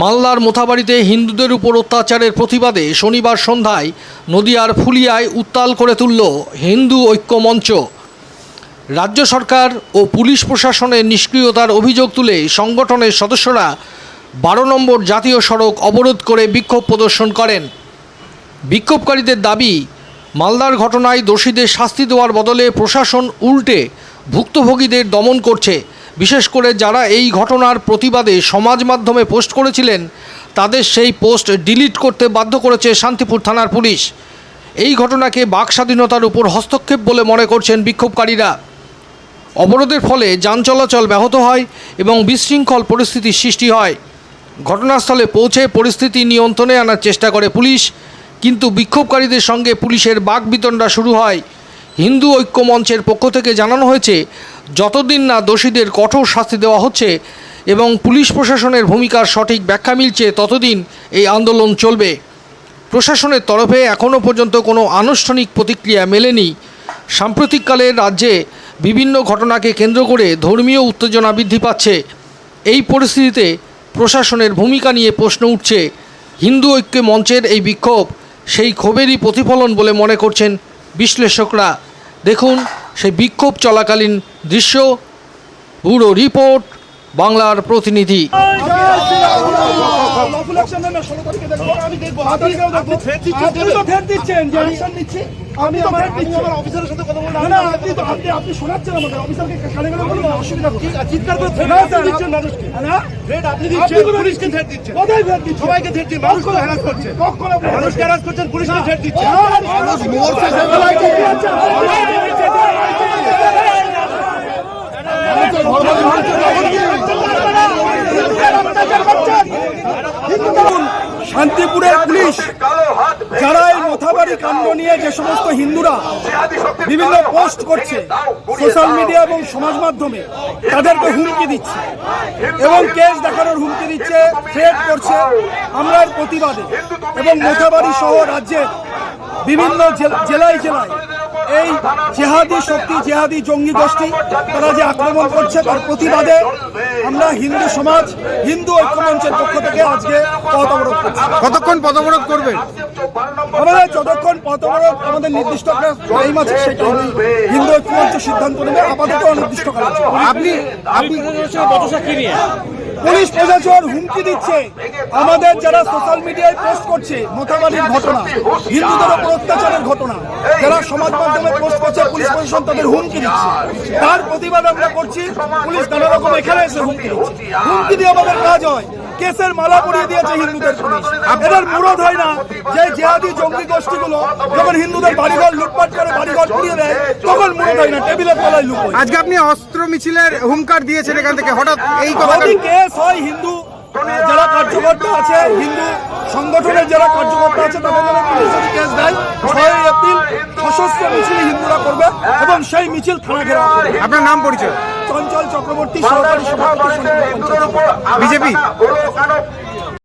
মালদার মোথাবাড়িতে হিন্দুদের উপর অত্যাচারের প্রতিবাদে শনিবার সন্ধ্যায় নদিয়ার ফুলিয়ায় উত্তাল করে তুলল হিন্দু ঐক্য মঞ্চ রাজ্য সরকার ও পুলিশ প্রশাসনের নিষ্ক্রিয়তার অভিযোগ তুলে সংগঠনের সদস্যরা বারো নম্বর জাতীয় সড়ক অবরোধ করে বিক্ষোভ প্রদর্শন করেন। বিক্ষোভকারীদের দাবি, মালদার ঘটনায় দোষীদের শাস্তি দেওয়ার বদলে প্রশাসন উল্টে ভুক্তভোগীদের দমন করছে। বিশেষ করে যারা এই ঘটনার প্রতিবাদে সমাজ মাধ্যমে পোস্ট করেছিলেন, তাদের সেই পোস্ট ডিলিট করতে বাধ্য করেছে শান্তিপুর থানার পুলিশ। এই ঘটনাকে বাক স্বাধীনতার উপর হস্তক্ষেপ বলে মনে করছেন বিক্ষোভকারীরা। অবরোধের ফলে যান চলাচল ব্যাহত হয় এবং বিশৃঙ্খল পরিস্থিতির সৃষ্টি হয়। ঘটনাস্থলে পৌঁছে পরিস্থিতি নিয়ন্ত্রণে আনার চেষ্টা করে পুলিশ, কিন্তু বিক্ষোভকারীদের সঙ্গে পুলিশের বাকবিতণ্ডা শুরু হয়। হিন্দু ঐক্য মঞ্চের পক্ষ থেকে জানানো হয়েছে যতদিন না দোষীদের কঠোর শাস্তি দেওয়া হচ্ছে এবং পুলিশ প্রশাসনের ভূমিকার সঠিক ব্যাখ্যা মিলছে, ততদিন এই আন্দোলন চলবে। প্রশাসনের তরফে এখনও পর্যন্ত কোনো আনুষ্ঠানিক প্রতিক্রিয়া মেলেনি। সাম্প্রতিককালে রাজ্যে বিভিন্ন ঘটনাকে কেন্দ্র করে ধর্মীয় উত্তেজনা বৃদ্ধি পাচ্ছে। এই পরিস্থিতিতে প্রশাসনের ভূমিকা নিয়ে প্রশ্ন উঠছে, হিন্দু ঐক্য মঞ্চের এই বিক্ষোভ সেই ক্ষোভেরই প্রতিফলন বলে মনে করছেন বিশ্লেষকরা। দেখুন সেই বিক্ষোভ চলাকালীন দৃশ্য ব্যুরো রিপোর্ট বাংলার প্রতিনিধি দেখব। আমি দেখব, হাত তারিখেও দেখব। আপনি তো threat দিচ্ছেন যে action নিচ্ছি। আমি আমার আমি আমার অফিসারের সাথে কথা বলব। না, না, আপনি তো আপনি আপনি শোনাচ্ছেন আমাদের অফিসারকে কানে কানে বলুন অসুবিধা কি চিৎকার করে threat দিচ্ছেন মানুষকে না থ্রেট আপনি দিচ্ছেন পুলিশকে থ্রেট দিচ্ছেন কোথায় threat দিচ্ছেন সবাইকে থ্রেট দিচ্ছেন মানুষকে হ্যারাস করছেন কখন আপনি মানুষকে হ্যারাস করছেন পুলিশকে থ্রেট দিচ্ছেন মানুষ মরছে শান্তিপুরের পুলিশ যারা এই মথাবাড়ি কাণ্ড নিয়ে যে সমস্ত হিন্দুরা বিভিন্ন পোস্ট করছে সোশ্যাল মিডিয়া এবং সমাজ মাধ্যমে তাদেরকে হুমকি দিচ্ছে এবং কেস দেখানোর হুমকি দিচ্ছে থ্রেট করছে আমরা প্রতিবাদে। এবং মথাবাড়ি সহ রাজ্যের বিভিন্ন জেল- জেলায় জেলায় এই জেহাদি শক্তি জেহাদি জঙ্গি গোষ্ঠী তারা যে আক্রমণ করছে তার প্রতিবাদে আমরা হিন্দু সমাজ হিন্দু ঐক্যমঞ্চের পক্ষ থেকে আজকে পথ অবরোধ করছি কতক্ষণ পদবরোধ করবেন আমাদের যতক্ষণ পথ অবরোধ আমাদের নির্দিষ্ট একটা টাইম আছে সেই টাইমে হিন্দু ঐক্যমঞ্চ সিদ্ধান্ত নেবে আপাতত অনির্দিষ্ট কাল আছে আপনি আপনি পুলিশ প্রশাসন হুমকি দিচ্ছে। আমাদের যারা সোশ্যাল মিডিয়ায় পোস্ট করছে মোতাবাড়ির ঘটনা, হিন্দুদের উপর অত্যাচারের ঘটনা, যারা সমাজ মাধ্যমে পোস্ট করছে, পুলিশ প্রশাসন তাদের হুমকি দিচ্ছে। তার প্রতিবাদ আমরা করছি, পুলিশ নানা রকম এখানে এসে হুমকি দিচ্ছে। হুমকি দিয়ে আমাদের কাজ হয়। কেসের মালা পরিয়ে দিয়েছে হিন্দুদের পুলিশ। এদের মুরদ হয় না যে জেহাদি জঙ্গি গোষ্ঠীগুলো যখন হিন্দুদের বাড়িঘর লুটপাট করে, বাড়িঘর পুড়িয়ে দেয় মুরদ হয় না টেবিলের তলায় লুকোয়। আজকে আপনি অস্ত্র মিছিলের হুঙ্কার দিয়েছেন এখান থেকে। হঠাৎ এই কথা যদি কেস হয় হিন্দু যারা কার্যকর্তা আছে হিন্দু সংগঠনের যারা কার্যকর্তা আছে তাদের নামে পুলিশ যদি কেস দেয় ছয় এপ্রিল সশস্ত্র মিছিল হিন্দুরা করবে এবং সেই মিছিল থানা করবে। আপনার নাম পরিচয়? চঞ্চল চক্রবর্তী সহকারী সভাপতি বিজেপি?